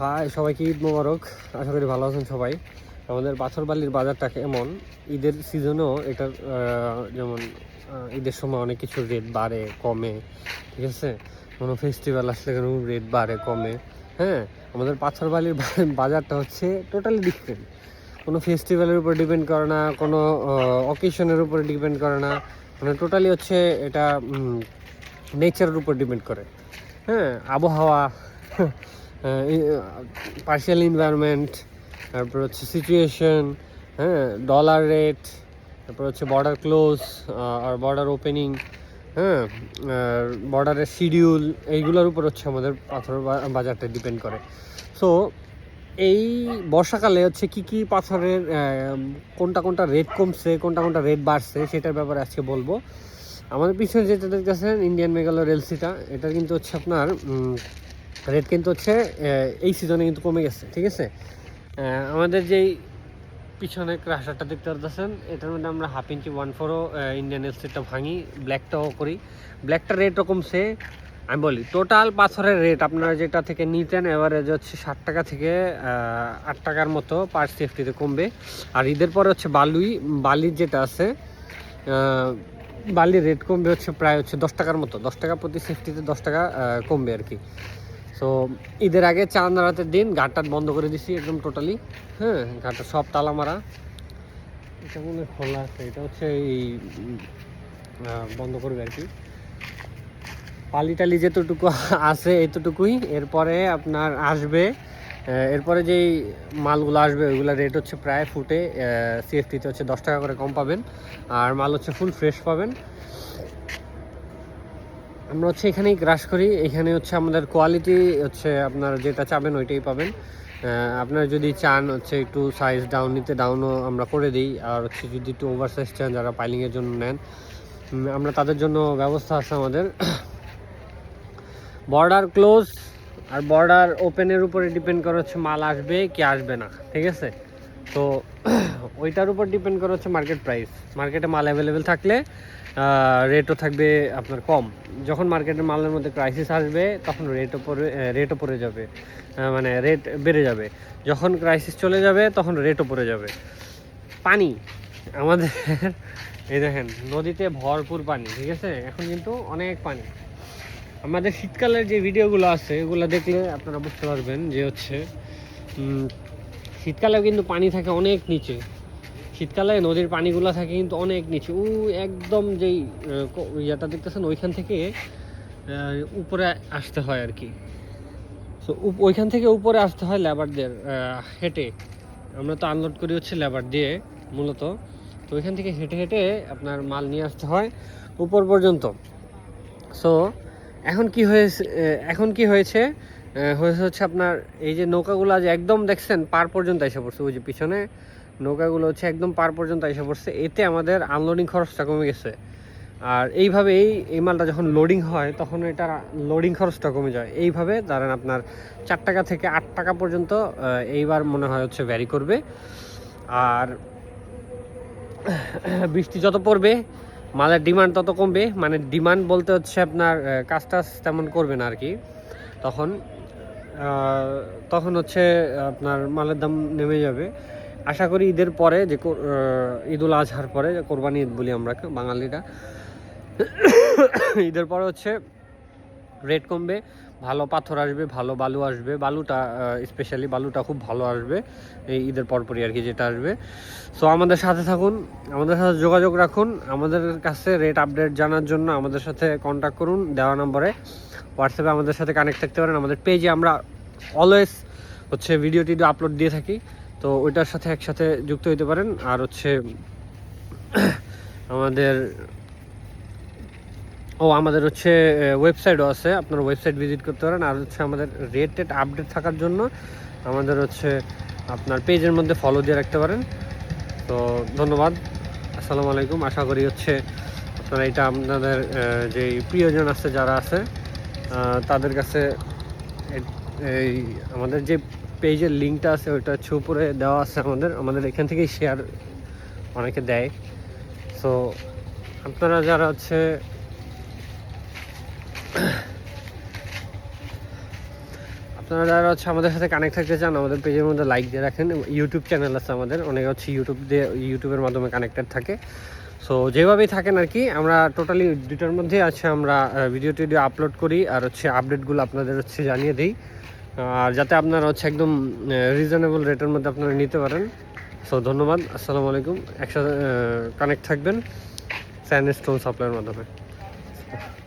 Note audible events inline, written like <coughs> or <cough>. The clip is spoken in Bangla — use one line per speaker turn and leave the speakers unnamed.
হাই সবাইকে ঈদ মোবারক। আশা করি ভালো আছেন সবাই। আমাদের পাথরবালির বাজারটা এমন ঈদের সিজনেও আহ, যেমন ঈদের সময় অনেক কিছু রেট বাড়ে কমে ঠিক আছে? কোনো ফেস্টিভ্যাল আসলে কোনো রেট বাড়ে কমে হ্যাঁ? আমাদের পাথরবালির বাজারটা হচ্ছে টোটালি ডিফারেন্ট কোনো ফেস্টিভ্যালের উপর ডিপেন্ড করে না কোনো অকেশনের উপর ডিপেন্ড করে না। মানে টোটালি হচ্ছে এটা নেচারের উপর ডিপেন্ড করে। হ্যাঁ? আবহাওয়া পার্শিয়াল এনভায়রনমেন্ট তারপর হচ্ছে সিচুয়েশন হ্যাঁ ডলার রেট তারপর হচ্ছে বর্ডার ক্লোজ আর বর্ডার ওপেনিং হ্যাঁ বর্ডারের শিডিউল এইগুলোর উপর হচ্ছে আমাদের পাথর বাজারটা ডিপেন্ড করে। সো এই বর্ষাকালে হচ্ছে কি কি পাথরের কোনটা কোনটা রেট কমছে, কোনটা কোনটা রেট বাড়ছে, সেটার ব্যাপারে আজকে বলব। আমাদের পিছনে যেটা দেখতেছেন ইন্ডিয়ান মেগালোর রেলসিটা এটা কিন্তু হচ্ছে আপনার রেট কিন্তু হচ্ছে এই সিজনে কিন্তু কমে গেছে, ঠিক আছে? আমাদের যেই পিছনে ক্রাশারটা দেখতে পাচ্ছেন এটার মধ্যে আমরা হাফ ইঞ্চি ওয়ান ফোরও ইন্ডিয়ান এলসিটা ভাঙি ব্ল্যাকটাও করি। ব্ল্যাকটা রেটও কমছে, আমি বলি টোটাল পাথরের রেট আপনারা যেটা থেকে নিতেন এভারেজ হচ্ছে ষাট টাকা থেকে আট টাকার মতো পার সেফটিতে কমবে। আর ঈদের পরে হচ্ছে বালুই, বালির যেটা আছে বালির রেট কমবে হচ্ছে প্রায় হচ্ছে দশ টাকার মতো, দশ টাকা প্রতি সেফটিতে দশ টাকা কমবে আর কি। সো ঈদের আগে চাঁদ রাতের দিন ঘাটটা বন্ধ করে দিছি একদম টোটালি হ্যাঁ ঘাটটা সব তালা মারা। এটা মনে খোলা আছে, এটা হচ্ছে এই বন্ধ করবে আর কি। পালি টালি যেতটুকু আছে এতটুকুই। এরপরে আপনার আসবে এরপরে যেই মালগুলো আসবে, ওইগুলো রেট হচ্ছে প্রায় ফুটে সিএফটিতে হচ্ছে দশ টাকা করে কম পাবেন। আর মাল হচ্ছে ফুল ফ্রেশ পাবেন। আমরা হচ্ছে এখানেই ক্রাশ করি। এখানে হচ্ছে আমাদের কোয়ালিটি হচ্ছে আপনার যেটা চাবেন ওইটাই পাবেন। আপনারা যদি চান হচ্ছে একটু সাইজ ডাউন নিতে ডাউনও আমরা করে দিই। আর হচ্ছে যদি একটু ওভার সাইজ চান, যারা পাইলিংয়ের জন্য নেন আমরা তাদের জন্য ব্যবস্থা আছে আমাদের। <coughs> বর্ডার ক্লোজ আর বর্ডার ওপেনের উপরে ডিপেন্ড করে হচ্ছে মাল আসবে কি আসবে না, ঠিক আছে? তো <coughs> ওইটার উপর ডিপেন্ড করে হচ্ছে মার্কেট প্রাইস মার্কেটে মাল অ্যাভেলেবেল থাকলে রেটও থাকবে আপনার কম। যখন মার্কেটের মালের মধ্যে ক্রাইসিস আসবে, তখন রেটও ওপরে রেটও পড়ে যাবে। মানে রেট বেড়ে যাবে। যখন ক্রাইসিস চলে যাবে, তখন রেটও পড়ে যাবে। পানি। আমাদের <laughs> এই দেখেন, নদীতে ভরপুর পানি, ঠিক আছে? এখন কিন্তু অনেক পানি। আমাদের শীতকালের যে ভিডিওগুলো আছে, এগুলো দেখলে আপনারা বুঝতে পারবেন যে হচ্ছে শীতকালেও কিন্তু পানি থাকে অনেক নিচে। শীতকালে নদীর পানিগুলো থাকে কিন্তু অনেক নিচে। ও একদম যেই ইয়েটা দেখতেছেন, ওইখান থেকে উপরে আসতে হয় আর কি। তো ওইখান থেকে উপরে আসতে হয় লেবারদের হেঁটে। আমরা তো আনলোড করি হচ্ছে লেবার দিয়ে, মূলত। তো ওইখান থেকে হেঁটে হেঁটে আপনার মাল নিয়ে আসতে হয় উপর পর্যন্ত। সো এখন কি হয়েছে এখন কি হয়েছে? হয়েছে হচ্ছে আপনার এই যে নৌকাগুলো যে একদম দেখছেন, পার পর্যন্ত এসে পড়ছে, ওই যে পিছনে। নৌকাগুলো হচ্ছে একদম পার পর্যন্ত এসে পড়ছে। এতে আমাদের আনলোডিং খরচটা কমে গেছে। আর এইভাবে এই এই মালটা যখন লোডিং হয়, তখন এটা লোডিং খরচটা কমে যায়। এইভাবে ধরেন আপনার চার টাকা থেকে আট টাকা পর্যন্ত এইবার মনে হয় হচ্ছে ভ্যারি করবে। আর <clears throat> বৃষ্টি যত পড়বে, মালের ডিমান্ড তত কমবে। মানে ডিমান্ড বলতে হচ্ছে আপনার কাজ টাজ তেমন করবে না আর কি তখন তখন হচ্ছে আপনার মালের দাম নেমে যাবে। আশা করি ঈদের পরে যে ঈদুল আজহার পরে কোরবানি ঈদ বলি আমরা বাঙালিরা। <coughs> ঈদের পরে হচ্ছে রেট কমবে, ভালো পাথর আসবে, ভালো বালু আসবে, বালুটা স্পেশালি বালুটা খুব ভালো আসবে এই ঈদের পরপরই আর কি যেটা আসবে। সো আমাদের সাথে থাকুন, আমাদের সাথে যোগাযোগ রাখুন, আমাদের কাছে রেট আপডেট জানার জন্য আমাদের সাথে কন্ট্যাক্ট করুন, দেওয়া নম্বরে। হোয়াটসঅ্যাপে আমাদের সাথে কানেক্ট থাকতে পারেন, আমাদের পেজে আমরা অলওয়েজ হচ্ছে ভিডিও টিডিও আপলোড দিয়ে থাকি। তো ওইটার সাথে একসাথে যুক্ত হতে পারেন। আর হচ্ছে আমাদের, ও আমাদের হচ্ছে ওয়েবসাইটও আছে। আপনার ওয়েবসাইট ভিজিট করতে পারেন। আর হচ্ছে আমাদের রেট টেট আপডেট থাকার জন্য আমাদের হচ্ছে আপনার পেজের মধ্যে ফলো দিয়ে রাখতে পারেন। তো ধন্যবাদ। আসসালামু আলাইকুম। আশা করি হচ্ছে আপনারা এটা আপনাদের যে প্রিয়জন আছে, যারা আছে তাদের কাছে এই আমাদের যে পেজের লিঙ্কটা আছে ওইটা হচ্ছে উপরে দেওয়া আছে আমাদের। আমাদের এখান থেকেই শেয়ার অনেকে দেয়। সো আপনারা যারা হচ্ছে আপনারা যারা হচ্ছে আমাদের সাথে কানেক্ট থাকতে চান, আমাদের পেজের মধ্যে লাইক দিয়ে রাখেন। ইউটিউব চ্যানেল আছে আমাদের, অনেকে হচ্ছে ইউটিউব দিয়ে ইউটিউবের মাধ্যমে কানেক্টেড থাকে। সো যেভাবেই থাকেন আর কি, আমরা টোটালি দুটার মধ্যে আছে। আমরা ভিডিও টিডিও আপলোড করি আর হচ্ছে আপডেটগুলো আপনাদের হচ্ছে জানিয়ে দিই। আর যাতে আপনারা হচ্ছে একদম রিজনেবল রেটের মধ্যে আপনারা নিতে পারেন। সো ধন্যবাদ, আসসালামু আলাইকুম। একসাথে কানেক্ট থাকবেন স্যান্ড স্টোন সাপ্লাইয়ের মাধ্যমে।